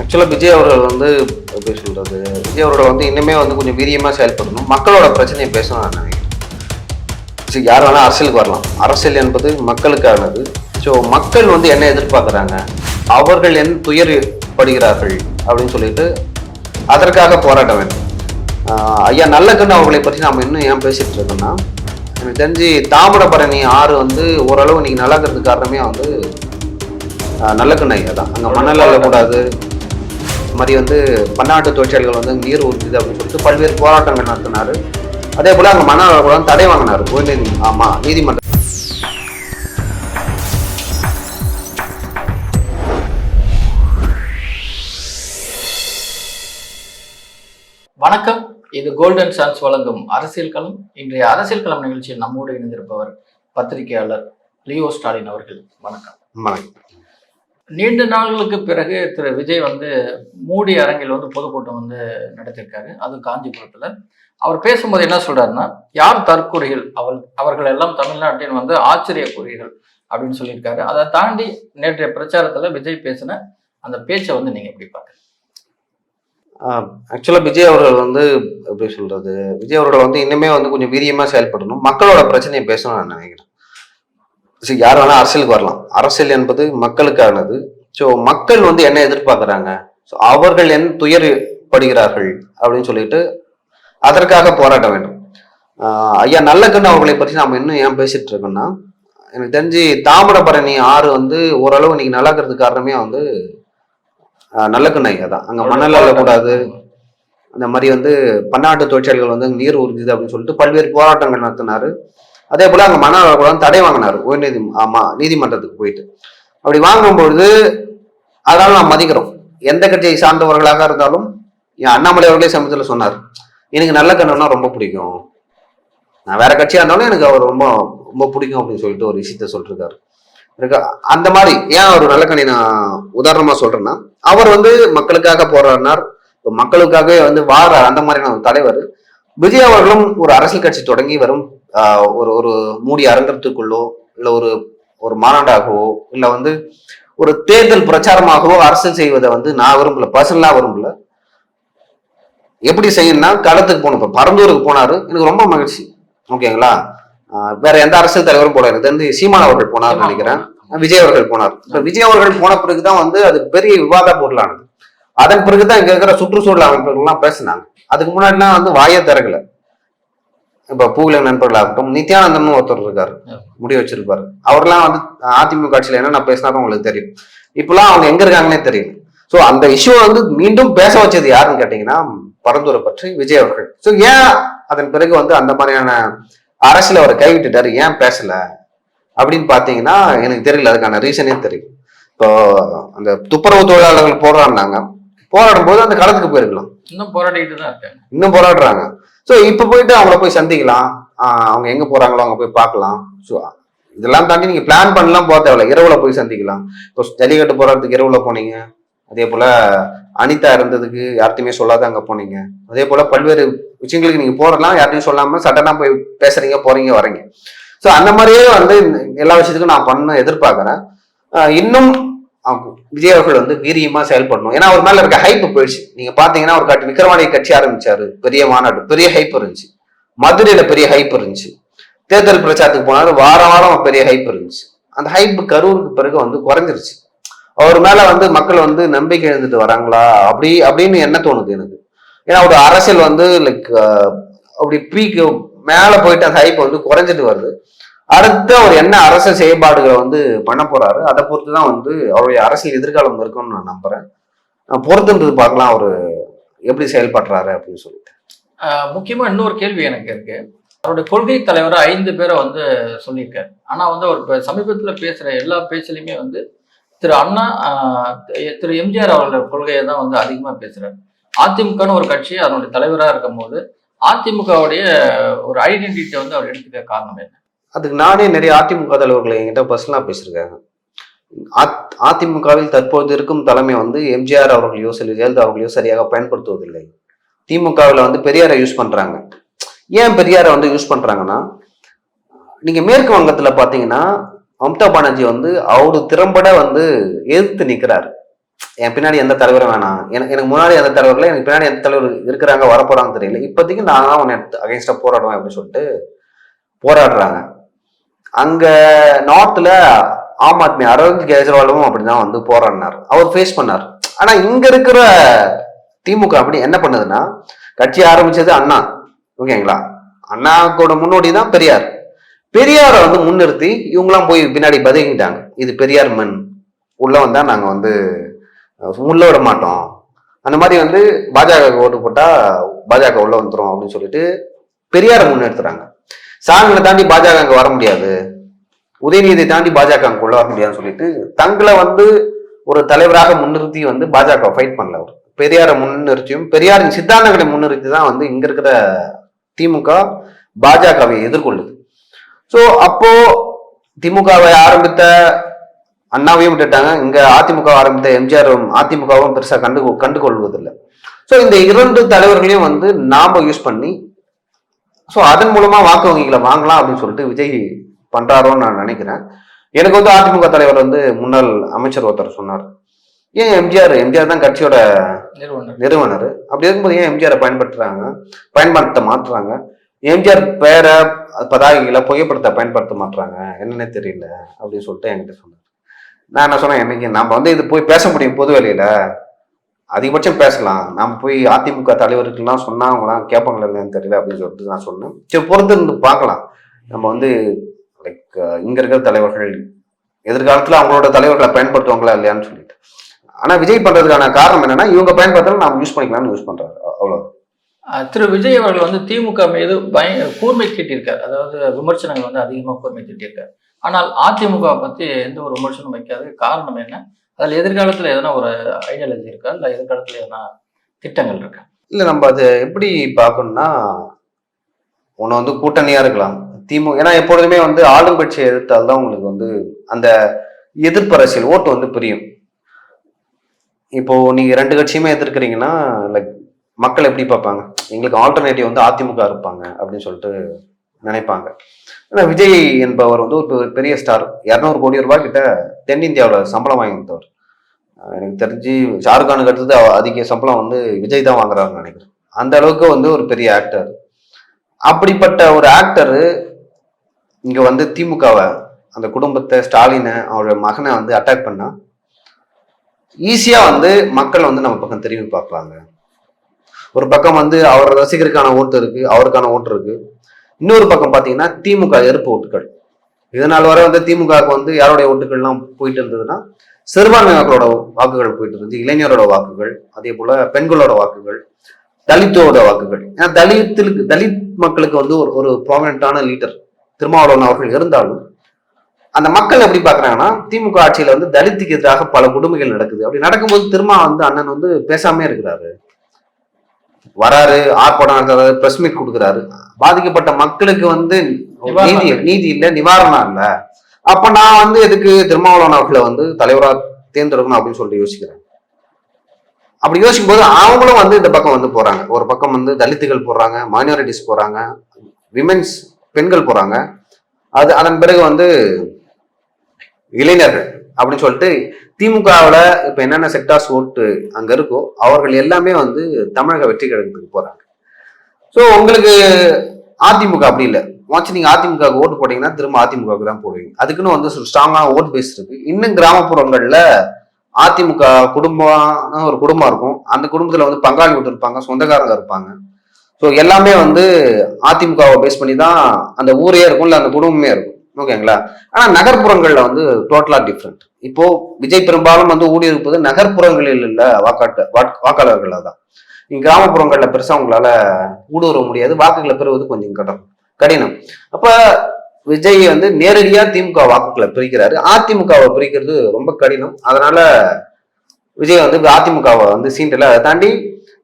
ஆக்சுவலாக விஜய் அவர்கள் வந்து எப்படி சொல்கிறது விஜய் அவர்கள் வந்து இன்னுமே வந்து கொஞ்சம் வீரியமாக செயல்படணும். மக்களோட பிரச்சனையை பேசணும் நான் நினைக்கிறேன். சரி யார் வேணால் அரசியலுக்கு வரலாம். அரசியல் என்பது மக்களுக்கானது. ஸோ மக்கள் வந்து என்ன எதிர்பார்க்குறாங்க? அவர்கள் என் துயர் படுகிறார்கள் அப்படின்னு சொல்லிட்டு அதற்காக போராட வேண்டும். ஐயா ஐயா நல்லக்கண்ணு அவர்களை பற்றி நாம் இன்னும் ஏன் பேசிகிட்டு இருக்கோம்னா எனக்கு தெரிஞ்சு தாமிரபரணி ஆறு வந்து ஓரளவு நீங்கள் நல்லா இருக்கிறதுக்கு காரணமே வந்து நல்லக்கண்ணு ஐயா தான் அங்கே மணல் அள்ளக்கூடாது. மாதிரி வந்து பன்னாட்டு தொழிற்சாலைகள் வந்து நீர் உறுத்துது அப்படின்னு சொல்லிட்டு பல்வேறு போராட்டங்கள் நடத்தினாரு. அதே போல அங்கே மணல் அள்ளக்கூடாது தடை வாங்கினார். உயர்நீதி ஆமா நீதிமன்றம். வணக்கம். இது கோல்டன் சான்ஸ் வழங்கும் அரசியல் களம். இன்றைய அரசியல் களம் நிகழ்ச்சியில் நம்மோடு இணைந்திருப்பவர் பத்திரிகையாளர் லியோ ஸ்டாலின் அவர்கள். வணக்கம். வணக்கம். நீண்ட நாள்களுக்கு பிறகு திரு விஜய் வந்து மூடி அரங்கில் வந்து பொதுக்கூட்டம் வந்து நடத்தியிருக்காரு. அது காஞ்சிபுரத்தில். அவர் பேசும்போது என்ன சொல்றாருன்னா யார் தற்கொலைகள்? அவள் அவர்கள் எல்லாம் தமிழ்நாட்டின் வந்து ஆச்சரியக்குறிகள் அப்படின்னு சொல்லியிருக்காரு. அதை தாண்டி நேற்றைய பிரச்சாரத்தில் விஜய் பேசின அந்த பேச்சை வந்து நீங்க எப்படி பார்க்குறீங்க? ஆக்சுவலாக விஜய் அவர்கள் வந்து எப்படி சொல்றது? விஜய் அவர்கள் வந்து இன்னுமே வந்து கொஞ்சம் வீரியமாக செயல்படணும். மக்களோட பிரச்சனையை பேசணும் நான் நினைக்கிறேன். சரி யார் வேணால் அரசியலுக்கு வரலாம். அரசியல் என்பது மக்களுக்கானது. ஸோ மக்கள் வந்து என்ன எதிர்பார்க்குறாங்க? ஸோ அவர்கள் என் துயர் படுகிறார்கள் அப்படின்னு சொல்லிட்டு அதற்காக போராட வேண்டும். ஐயா நல்லக்கண்ணு அவர்களை பற்றி நாம் இன்னும் ஏன் பேசிட்டு இருக்கோம்னா எனக்கு தெரிஞ்சு தாமிரபரணி ஆறு வந்து ஓரளவு இன்னைக்கு நல்லா இருக்கிறதுக்கு காரணமே வந்து நல்லக்கண்ணு ஐயா தான். அங்கே மணல் அள்ளக்கூடாது அந்த மாதிரி வந்து பன்னாட்டு தொழிற்சாலைகள் வந்து நீர் உறுதிது அப்படின்னு சொல்லிட்டு பல்வேறு போராட்டங்கள் நடத்தினாரு. அதே போல அங்க மன அள்ளக்கூடாது தடை வாங்கினார் உயர்நீதி ஆமா நீதிமன்றத்துக்கு போயிட்டு. அப்படி வாங்கும்பொழுது அதனால நாம் மதிக்கிறோம். எந்த கட்சியை சார்ந்தவர்களாக இருந்தாலும் என் அண்ணாமலை அவர்களே சமயத்தில் சொன்னார் எனக்கு நல்ல கண்ணனா ரொம்ப பிடிக்கும். நான் வேற கட்சியா இருந்தாலும் எனக்கு அவர் ரொம்ப ரொம்ப பிடிக்கும் அப்படின்னு சொல்லிட்டு ஒரு விஷயத்த சொல்லிருக்காரு. இருக்கு. அந்த மாதிரி ஏன் ஒரு நல்ல கண்ணி நான் உதாரணமா சொல்றேன்னா அவர் வந்து மக்களுக்காக போராடினார். இப்போ மக்களுக்காகவே வந்து வார அந்த மாதிரியான ஒரு தலைவர். விஜய் அவர்களும் ஒரு அரசியல் கட்சி தொடங்கி வரும் ஒரு ஒரு மூடி அரங்கத்துக்குள்ளோ இல்லை ஒரு ஒரு மாநாடாகவோ இல்லை வந்து ஒரு தேர்தல் பிரச்சாரமாகவோ அரசியல் செய்வதை வந்து நான் விரும்பல பர்சனலாக விரும்பல. எப்படி செய்யணும்னா களத்துக்கு போகணும். இப்போ பரந்தூருக்கு போனாரு. எனக்கு ரொம்ப மகிழ்ச்சி. ஓகேங்களா வேற எந்த அரசியல் தலைவரும் போல. எனக்கு தெரிஞ்சு சீமான் அவர்கள் போனார்னு நினைக்கிறேன். விஜய் அவர்கள் போனார். இப்ப விஜய் அவர்கள் போன பிறகுதான் வந்து அது பெரிய விவாத பொருளானது அதன் பிறகுதான் இங்க இருக்கிற சுற்றுச்சூழல் அமைப்புகள்லாம் பேசினாங்க. அதுக்கு முன்னாடிலாம் வந்து வாயே திறக்கல. இப்ப பூவில நண்பர்களாகட்டும் நித்யானந்தம்னு ஒருத்தர் இருக்காரு. முடி வச்சிருப்பாரு. அவர்லாம் வந்து அதிமுக ஆட்சியில என்னென்ன பேசினாலும் உங்களுக்கு தெரியும். இப்பெல்லாம் அவங்க எங்க இருக்காங்கன்னே தெரியும் சோ அந்த இஷ்யூ வந்து மீண்டும் பேச வச்சது யாருன்னு கேட்டீங்கன்னா பரந்தூரை பற்றி விஜய் அவர்கள். சோ ஏன் அதன் பிறகு வந்து அந்த மாதிரியான அரசியல் அவர் கைவிட்டுட்டாரு ஏன் பேசல? அப்படின்னு பாத்தீங்கன்னா எனக்கு தெரியல. அதுக்கான ரீசனே தெரியும் இப்போ அந்த துப்புரவு தொழிலாளர்கள் போராடினாங்க. போராடும் போது அந்த களத்துக்கு போயிருக்கலாம். இன்னும் போராடிட்டு தான் இருக்காங்க. இன்னும் போராடுறாங்க. ஸோ இப்போ போயிட்டு அவங்கள போய் சந்திக்கலாம். அவங்க எங்க போறாங்களோ அவங்க போய் பார்க்கலாம். ஸோ இதெல்லாம் தாண்டி நீங்க பிளான் பண்ணலாம் போக தேவையில்ல. இரவுல போய் சந்திக்கலாம். இப்போ ஜல்லிக்கட்டு போறதுக்கு இரவுல போனீங்க. அதே போல அனிதா இருந்ததுக்கு யார்த்தையுமே சொல்லாத அங்கே போனீங்க. அதே போல பல்வேறு விஷயங்களுக்கு நீங்க போறலாம். யார்ட்டையும் சொல்லாம சட்டனாக போய் பேசுறீங்க போறீங்க வரீங்க. ஸோ அந்த மாதிரியே வந்து இந்த எல்லா விஷயத்துக்கும் நான் பண்ண எதிர்பார்க்குறேன். இன்னும் விஜய் அவர்கள் வந்து வீரியமா செயல்படணும். ஏன்னா அவர் மேல இருக்க ஹைப் போயிடுச்சு. நீங்க பாத்தீங்கன்னா ஒரு கட்சி விக்ரவாணி கட்சி ஆரம்பிச்சாரு. பெரிய மாநாடு பெரிய ஹைப் இருந்துச்சு. மதுரையில பெரிய ஹைப் இருந்துச்சு. தேர்தல் பிரச்சாரத்துக்கு போனாரு. வாரம் வாரம் பெரிய ஹைப் இருந்துச்சு. அந்த ஹைப் கரூருக்கு பிறகு வந்து குறைஞ்சிருச்சு. அவர் மேல வந்து மக்கள் வந்து நம்பிக்கை எழுந்துட்டு வராங்களா? அப்படி அப்படின்னு என்ன தோணுது எனக்கு? ஏன்னா ஒரு அரசியல் வந்து லைக் அப்படி பீக்கு மேல போயிட்டு அந்த ஹைப் வந்து குறைஞ்சிட்டு வருது. அடுத்து அவர் என்ன அரச செயல்பாடுகளை வந்து பண்ண போறாரு அதை பொறுத்து தான் வந்து அவருடைய அரசியல் எதிர்காலம் இருக்கும்னு நான் நம்புறேன். பொறுத்துன்றது பார்க்கலாம் அவர் எப்படி செயல்படுறாரு அப்படின்னு சொல்லிட்டு. முக்கியமாக முக்கியமா இன்னொரு கேள்வி எனக்கு இருக்கு. அவருடைய கொள்கை தலைவர் ஐந்து பேரை வந்து சொல்லியிருக்காரு. ஆனா வந்து அவர் இப்போ சமீபத்தில் பேசுற எல்லா பேச்சிலையுமே வந்து திரு அண்ணா திரு எம்ஜிஆர் அவர்களோட கொள்கையை தான் வந்து அதிகமாக பேசுறாரு. அதிமுகன்னு ஒரு கட்சி அதனுடைய தலைவரா இருக்கும்போது அதிமுகவுடைய ஒரு ஐடென்டிட்டியை வந்து அவர் எடுத்துக்க காரணம் என்ன? அதுக்கு நானே நிறைய அதிமுக தலைவர்களை என்கிட்ட பர்சனலாக பேசியிருக்காங்க அத்- அதிமுகவில் தற்போது இருக்கும் தலைமை வந்து எம்ஜிஆர் அவர்களையோ சில ஜெயலலிதா அவர்களையோ சரியாக பயன்படுத்துவதில்லை. திமுகவில் வந்து பெரியாரை யூஸ் பண்ணுறாங்க ஏன் பெரியாரை வந்து யூஸ் பண்ணுறாங்கன்னா நீங்கள் மேற்கு வங்கத்தில் பார்த்தீங்கன்னா மம்தா பானர்ஜி வந்து அவரு திறம்பட வந்து எதிர்த்து நிற்கிறார் என் பின்னாடி எந்த தலைவரும் வேணாம். எனக்கு எனக்கு முன்னாடி எந்த தலைவர்கள் எனக்கு பின்னாடி எந்த தலைவர் இருக்கிறாங்க வரப்போறாங்கன்னு தெரியல. இப்போதைக்கு நான் தான் உன்னை போராடுவேன் அப்படின்னு சொல்லிட்டு போராடுறாங்க. அங்க நார்த்ல ஆம் ஆத்மி அரவிந்த் கெஜ்ரிவாலும் அப்படிதான் வந்து போராடினார். அவர் ஃபேஸ் பண்ணார். ஆனா இங்க இருக்கிற திமுக அப்படி என்ன பண்ணுதுன்னா கட்சி ஆரம்பிச்சது அண்ணா. ஓகேங்களா? அண்ணாக்கோட முன்னோடி தான் பெரியார். பெரியாரை வந்து முன்னிறுத்தி இவங்களாம் போய் பின்னாடி பதவிக்கிட்டாங்க இது பெரியார் மண். உள்ள வந்தா நாங்க வந்து உள்ள விட மாட்டோம். அந்த மாதிரி வந்து பாஜக ஓட்டு போட்டா பாஜக உள்ள வந்துடும் அப்படின்னு சொல்லிட்டு பெரியாரை முன்னெடுத்துறாங்க. சாமிகளை தாண்டி பாஜக அங்கே வர முடியாது. உதயநிதியை தாண்டி பாஜக அங்க வர முடியாதுன்னு சொல்லிட்டு தங்களை வந்து ஒரு தலைவராக முன்னிறுத்தி வந்து பாஜக ஃபைட் பண்ணல அவர். பெரியாரை முன்னிறுத்தியும் பெரியாரின் சித்தாந்தங்களை முன்னிறுத்தி தான் வந்து இங்க இருக்கிற திமுக பாஜகவை எதிர்கொள்ளுது. ஸோ அப்போ திமுகவை ஆரம்பித்த அண்ணாவையும் விட்டுட்டாங்க. இங்க அதிமுக ஆரம்பித்த எம்ஜிஆரும் அதிமுகவும் பெருசா கண்டு கண்டுகொள்வதில்லை. ஸோ இந்த இரண்டு தலைவர்களையும் வந்து நாம யூஸ் பண்ணி ஸோ அதன் மூலமா வாக்கு வங்கிகளை வாங்கலாம் அப்படின்னு சொல்லிட்டு விஜய் பண்றாரோன்னு நான் நினைக்கிறேன். எனக்கு வந்து அதிமுக தலைவர் வந்து முன்னாள் அமைச்சர் ஒருத்தர் சொன்னார். ஏன் எம்ஜிஆர் எம்ஜிஆர் தான் கட்சியோட நிறுவனர். நிறுவனர். அப்படி இருக்கும்போது ஏன் எம்ஜிஆரை பயன்படுத்துறாங்க? பயன்படுத்த மாட்டுறாங்க எம்ஜிஆர் பேரை பதாகைகளை புகைப்படத்தை பயன்படுத்த மாட்டுறாங்க என்னன்னே தெரியல அப்படின்னு சொல்லிட்டு என்கிட்ட சொன்னார். நான் என்ன சொன்னேன் என்னைக்கு நம்ம வந்து இது போய் பேச முடியும் பொது வெளியில அதிகபட்சம் பேசலாம். நம்ம போய் அதிமுக தலைவர்கள்லாம் சொன்னா அவங்களாம் கேட்பாங்களா இல்லையான்னு தெரியல அப்படின்னு சொல்லிட்டு நான் சொன்னேன். சரி பொறுத்து இருந்து பார்க்கலாம். நம்ம வந்து லைக் இங்க இருக்கிற தலைவர்கள் எதிர்காலத்தில் அவங்களோட தலைவர்களை பயன்படுத்துவாங்களா இல்லையான்னு சொல்லிட்டு. ஆனால் விஜய் பண்ணுறதுக்கான காரணம் என்னன்னா இவங்க பயன்படுத்தலாம் நாம் யூஸ் பண்ணிக்கலாம்னு யூஸ் பண்றாரு. அவ்வளோ திரு விஜய் அவர்கள் வந்து திமுக மீது பய கூர்மை தீட்டியிருக்கார் அதாவது விமர்சனங்கள் வந்து அதிகமாக கூர்மை தீட்டியிருக்கார் ஆனால் அதிமுக பற்றி எந்த ஒரு விமர்சனம் வைக்காது. காரணம் என்ன? அதில் எதிர்காலத்தில் எதனா ஒரு ஐடியாலஜி இருக்கா இல்லை எதிர்காலத்தில் எதனா திட்டங்கள் இருக்கா? இல்லை நம்ம அது எப்படி பார்க்கணும்னா ஒன்று வந்து கூட்டணியாக இருக்கலாம். திமுக ஏன்னா எப்பொழுதுமே வந்து ஆளுங்கட்சியை எதிர்த்தால்தான் உங்களுக்கு வந்து அந்த எதிர்ப்பு அரசியல் ஓட்டு வந்து பிரியும். இப்போ நீங்கள் ரெண்டு கட்சியுமே எதிர்க்கிறீங்கன்னா லைக் மக்கள் எப்படி பார்ப்பாங்க? எங்களுக்கு ஆல்டர்னேட்டிவ் வந்து அதிமுக இருப்பாங்க அப்படின்னு சொல்லிட்டு நினைப்பாங்க. ஆனால் விஜய் என்பவர் வந்து ஒரு பெரிய ஸ்டார் இரநூறு கோடி ரூபாய் கிட்ட தென்னிந்தியாவில் சம்பளம் வாங்கியிருந்தவர் எனக்கு தெரிஞ்சு ஷாருக்கானுக்கு அடுத்தது அதிக சம்பளம் வந்து விஜய் தான் வாங்குறாருன்னு நினைக்கிறேன். அந்த அளவுக்கு வந்து ஒரு பெரிய ஆக்டர் அப்படிப்பட்ட ஒரு ஆக்டரு இங்கே வந்து திமுகவை அந்த குடும்பத்தை ஸ்டாலினை அவரோட மகனை வந்து அட்டாக் பண்ணால் ஈஸியாக வந்து மக்கள் வந்து நம்ம பக்கம் திரும்பி பார்ப்பாங்க. ஒரு பக்கம் வந்து அவர் ரசிகருக்கான ஓட்டு இருக்குது அவருக்கான ஓட்டு இருக்குது இன்னொரு பக்கம் பார்த்தீங்கன்னா திமுக எதிர்ப்பு ஓட்டுகள். இதனால் வரை வந்து திமுகவுக்கு வந்து யாருடைய ஓட்டுகள்லாம் போயிட்டு இருந்ததுன்னா சிறுபான்மை மக்களோட வாக்குகள் போயிட்டு இருந்துச்சு இளைஞரோட வாக்குகள் அதே போல பெண்களோட வாக்குகள் தலித்தோட வாக்குகள். ஏன்னா தலித்துக்கு தலித் மக்களுக்கு வந்து ஒரு ஒரு ப்ராமினண்டான லீடர் திருமாவளவன் அவர்கள் இருந்தாலும் அந்த மக்கள் எப்படி பாக்குறாங்கன்னா திமுக ஆட்சியில வந்து தலித்துக்கு எதிராக பல கொடுமைகள் நடக்குது. அப்படி நடக்கும்போது திருமா வந்து அண்ணன் வந்து பேசாமே இருக்கிறாரு. வராரு ஆர்ப்பாட்டம் நடத்துறாரு பிரஸ் மீட் கொடுக்குறாரு. பாதிக்கப்பட்ட மக்களுக்கு வந்து நீதி நீதி இல்ல நிவாரணம் இல்ல. அப்ப நான் வந்து எதுக்கு திருமாவளவன் அவர்களை வந்து தலைவரா தேர்ந்தெடுக்கணும் அப்படின்னு சொல்லிட்டு யோசிக்கிறேன். அப்படி யோசிக்கும் போது அவங்களும் வந்து இந்த பக்கம் வந்து போறாங்க. ஒரு பக்கம் வந்து தலித்துகள் போறாங்க மைனாரிட்டிஸ் போறாங்க விமென்ஸ் பெண்கள் போறாங்க. அது அதன் பிறகு வந்து இளைஞர்கள். அப்படின்னு சொல்லிட்டு திமுகவில் இப்போ என்னென்ன செக்டார்ஸ் ஓட்டு அங்கே இருக்கோ அவர்கள் எல்லாமே வந்து தமிழக வெற்றி கழகத்துக்கு போகிறாங்க ஸோ உங்களுக்கு அதிமுக அப்படி இல்லை. வாட்ச் நீங்கள் அதிமுக ஓட்டு போட்டீங்கன்னா திரும்ப அதிமுகவுக்கு தான் போடுவீங்க. அதுக்குன்னு வந்து ஸ்ட்ராங்கான ஓட் பேஸ் இருக்கு. இன்னும் கிராமப்புறங்களில் அதிமுக குடும்பம்னு ஒரு குடும்பம் இருக்கும். அந்த குடும்பத்தில் வந்து பங்காளி வீட்டு இருப்பாங்க சொந்தக்காரங்க இருப்பாங்க. ஸோ எல்லாமே வந்து அதிமுகவை பேஸ் பண்ணி தான் அந்த ஊரே இருக்கும் இல்லை அந்த குடும்பமே இருக்கும். ஓகேங்களா? ஆனா நகர்ப்புறங்கள்ல வந்து டோட்டலா டிஃப்ரெண்ட் இப்போ விஜய் பெரும்பாலும் வந்து ஊடி இருப்பது நகர்ப்புறங்களில் உள்ள வாக்காட்டு வாக்- தான் நீங்க கிராமப்புறங்கள்ல பெருசா உங்களால ஊடுருவ முடியாது வாக்குகளை பெறுவது கொஞ்சம் கடன் கடினம். அப்ப விஜய் வந்து நேரடியா திமுக வாக்குகளை பிரிக்கிறாரு. அதிமுகவை பிரிக்கிறது ரொம்ப கடினம். அதனால விஜய் வந்து அதிமுகவை வந்து சீண்டல அதை தாண்டி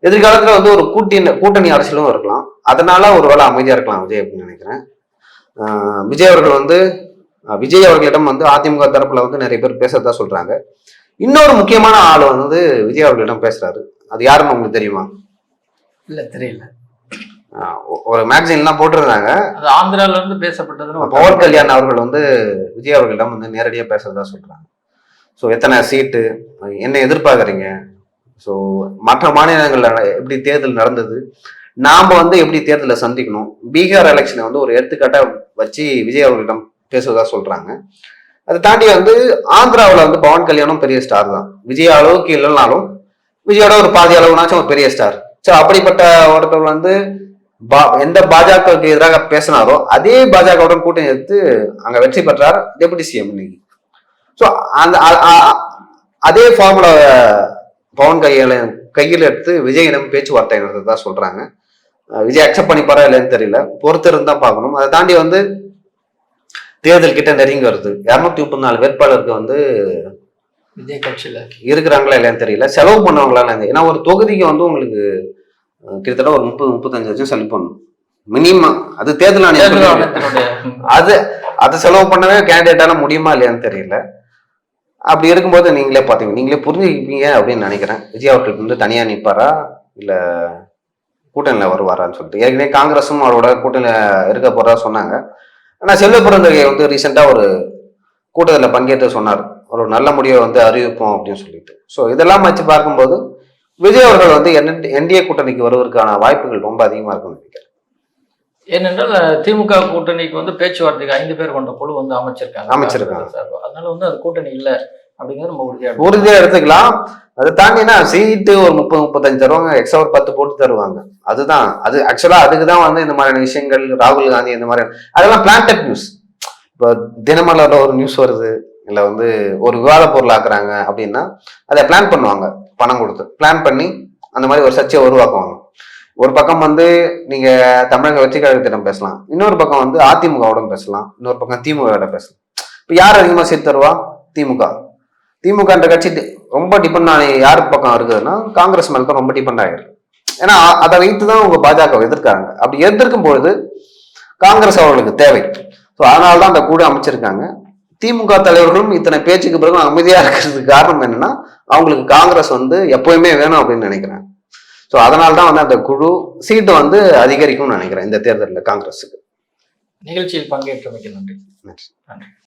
எதிர்காலத்துல வந்து ஒரு கூட்டணி கூட்டணி அரசியலும் இருக்கலாம். அதனால ஒருவேளை அமைதியா இருக்கலாம் விஜய் அப்படின்னு நினைக்கிறேன். விஜய் அவர்கள் வந்து விஜய் அவர்களிடம் வந்து அதிமுக தரப்புல வந்து நிறைய பேர் பேசுறதா சொல்றாங்க. இன்னொரு முக்கியமான ஆள் வந்து விஜய் அவர்களிடம் பேசுறாரு. அது யாருன்னு உங்களுக்கு தெரியுமா? இல்ல தெரியல. ஒரு மேகசின்லாம் போட்டிருந்தாங்க. அது ஆந்திரால இருந்து பேசப்பட்டதுன்னு ஒரு பவன் கல்யாண் அவர்கள் வந்து விஜய் அவர்களிடம் வந்து நேரடியா பேசுறதா சொல்றாங்க. ஸோ எத்தனை சீட்டு என்ன எதிர்பார்க்குறீங்க? ஸோ மற்ற மாநிலங்கள்ல எப்படி தேர்தல் நடந்தது? நாம வந்து எப்படி தேர்தலை சந்திக்கணும்? பீகார் எலெக்ஷனை வந்து ஒரு எடுத்துக்காட்டா வச்சு விஜய் அவர்களிடம் பேசுவதா சொல்றாங்க. அதை தாண்டி வந்து ஆந்திராவில் வந்து பவன் கல்யாணம் பெரிய ஸ்டார் தான். விஜய் அளவுக்கு இல்லைனாலும் விஜயோட ஒரு பாதி அளவுனாச்சும் ஒரு பெரிய ஸ்டார் ஸோ அப்படிப்பட்ட ஒருத்தர் வந்து பா- எந்த பாஜகவுக்கு எதிராக பேசினாரோ அதே பாஜகவுடன் கூட்டணி எடுத்து அங்கே வெற்றி பெற்றார் டெபுட்டி சிஎம் இன்னைக்கு. ஸோ அந்த அதே ஃபார்முலா பவன் கையில கையில் எடுத்து விஜயிடம் பேச்சுவார்த்தை நடந்ததா சொல்றாங்க. விஜய் அக்செப்ட் பண்ணிப்பாரா இல்லைன்னு தெரியல. பொறுத்து இருந்தா பார்க்கணும். அதை தாண்டி வந்து தேர்தல் கிட்ட நெருங்கி வருது. இரநூத்தி முப்பத்தி நாலு வேட்பாளருக்கு வந்து விஜய் கட்சியில. இருக்கிறாங்களா இல்லையான்னு தெரியல. செலவு பண்ணுவாங்களா ஏன்னா ஒரு தொகுதிக்கு வந்து உங்களுக்கு கிட்டத்தட்ட ஒரு முப்பது முப்பத்தஞ்சு லட்சம் செலவு பண்ணணும் மினிமம் அது தேர்தல் ஆணையம் அது அது செலவு பண்ணவே கேண்டிடேட்டால முடியுமா இல்லையான்னு தெரியல. அப்படி இருக்கும்போது நீங்களே பாத்தீங்க. நீங்களே புரிஞ்சுக்கிப்பீங்க அப்படின்னு நினைக்கிறேன். விஜய் அவர்கள் வந்து தனியா நிப்பாரா? இல்ல கூட்டணியில வருவாரான்னு சொல்லிட்டு. ஏற்கனவே காங்கிரஸும் அவரோட கூட்டணியில இருக்க போறதா சொன்னாங்க. ஆனா செல்வ பிறந்தகை வந்து ரீசெண்டா ஒரு கூட்டத்தில் பங்கேற்று சொன்னார். ஒரு நல்ல முடிவை வந்து அறிவிப்போம் அப்படின்னு சொல்லிட்டு. ஸோ இதெல்லாம் வச்சு பார்க்கும்போது விஜய் அவர்கள் வந்து என்டிஏ கூட்டணிக்கு வருவதற்கான வாய்ப்புகள் ரொம்ப அதிகமா இருக்கும்னு நினைக்கிறேன். ஏனென்றால் திமுக கூட்டணிக்கு வந்து பேச்சுவார்த்தைக்கு ஐந்து பேர் கொண்ட குழு வந்து அமைச்சிருக்காங்க. அமைச்சிருக்காங்க. சார்பா. அதனால வந்து அது கூட்டணி இல்ல. அப்படிங்கிறது நம்ம உறுதியா எடுத்துக்கணும். எடுத்துக்கலாம். அதை தாண்டினா சீட்டு ஒரு முப்பது முப்பத்தஞ்சு தருவாங்க எக்ஸ்ட்ரா ஒரு பத்து போட்டு தருவாங்க. அதுதான். அது ஆக்சுவலா அதுக்கு தான் வந்து இந்த மாதிரியான விஷயங்கள் ராகுல் காந்தி இந்த மாதிரியான அதெல்லாம் பிளான்டட் நியூஸ் இப்போ தினமலர்ல ஒரு நியூஸ் வருது. இல்ல வந்து ஒரு விவாத பொருள் ஆக்குறாங்க அப்படின்னா அதை பிளான் பண்ணுவாங்க. பணம் கொடுத்து. பிளான் பண்ணி அந்த மாதிரி ஒரு சர்ச்சையை உருவாக்குவாங்க. ஒரு பக்கம் வந்து நீங்க தமிழக வெற்றி கழகத்திடம் பேசலாம். இன்னொரு பக்கம் வந்து அதிமுகவோட பேசலாம். இன்னொரு பக்கம் திமுக பேசலாம். இப்போ யார் அதிகமாக சீர் தருவா? திமுக. திமுகன்ற கட்சி ரொம்ப டிபெண்ட் ஆகி யார் பக்கம் இருக்குதுன்னா காங்கிரஸ் மேல தான் ரொம்ப டிபெண்ட் ஆகிருக்கு ஏன்னா அதை வைத்து தான் உங்க பாஜக எதிர்க்காங்க அப்படி எதிர்க்கும் பொழுது காங்கிரஸ் அவர்களுக்கு தேவை. ஸோ அதனால தான் அந்த கூட அமைச்சிருக்காங்க. திமுக தலைவர்களும் இத்தனை பேச்சுக்கு பிறகு அமைதியா இருக்கிறதுக்கு காரணம் என்னன்னா அவங்களுக்கு காங்கிரஸ் வந்து எப்பவுமே வேணும் அப்படின்னு நினைக்கிறேன். ஸோ அதனால தான் வந்து அந்த குழு சீட்டு வந்து அதிகரிக்கும்னு நினைக்கிறேன் இந்த தேர்தலில் காங்கிரஸுக்கு. நிகழ்ச்சியில் பங்கேற்றமைக்கு நன்றி. நன்றி. நன்றி.